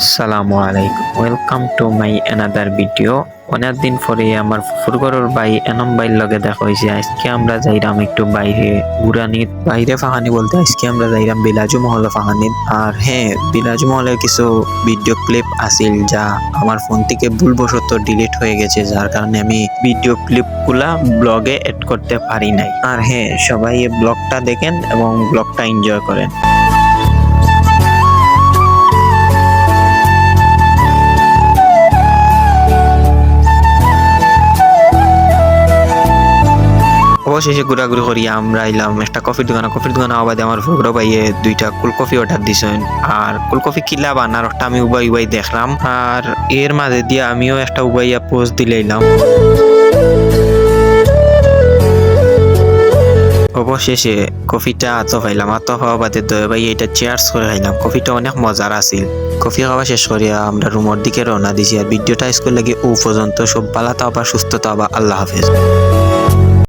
আসসালামু আলাইকুম। Welcome to my another video অনেক দিন পরে আমার ফুরগরের ভাই এনম ভাইয়ের লগে দেখা হয়েছে। আজকে আমরা যাইরাম একটু বাইরে ঘুরানিত বাইরে ফাহানি বলতে, আজকে আমরা যাইরাম বিলাজু মহল ফাহানিত আর হ্যাঁ বিলাজু মহলের কিছু ভিডিও ক্লিপ আছিল যা আমার ফোন থেকে ভুলবশত ডিলিট হয়ে গেছে, যার কারণে আমি ভিডিও ক্লিপগুলা ব্লগে এড করতে পারি নাই। আর হ্যাঁ সবাই এই ব্লগটা দেখেন এবং ব্লগটা এনজয় করেন। অবশেষে ঘোরাঘুরি করি, আমরা এলাম একটা কফির দোকানে। কফির দোকানে আবাদে আমার ফুকরো ভাইয়ে দুইটা কুলকফি অর্ডার দিছেন। আর কুলকফি কিলা বানার একটা আমি উবাই উবাই দেখলাম। আর এর মাঝে দিয়ে আমিও একটা উবাইয়া পোস্ট দিলাম অবশেষে কফিটা আতো খাইলাম আতো খাওয়া বাদে দয় ভাই এটা চেয়ার্স করে খাইলাম। কফিটা অনেক মজার আছিল। কফি খাওয়া শেষ করিয়া আমরা রুমের দিকে রওনা দিছি। আর ভিডিওটা স্কুল লাগে ও পর্যন্ত সব ভালো তাও বা সুস্থ তাবা আল্লাহ হাফেজ।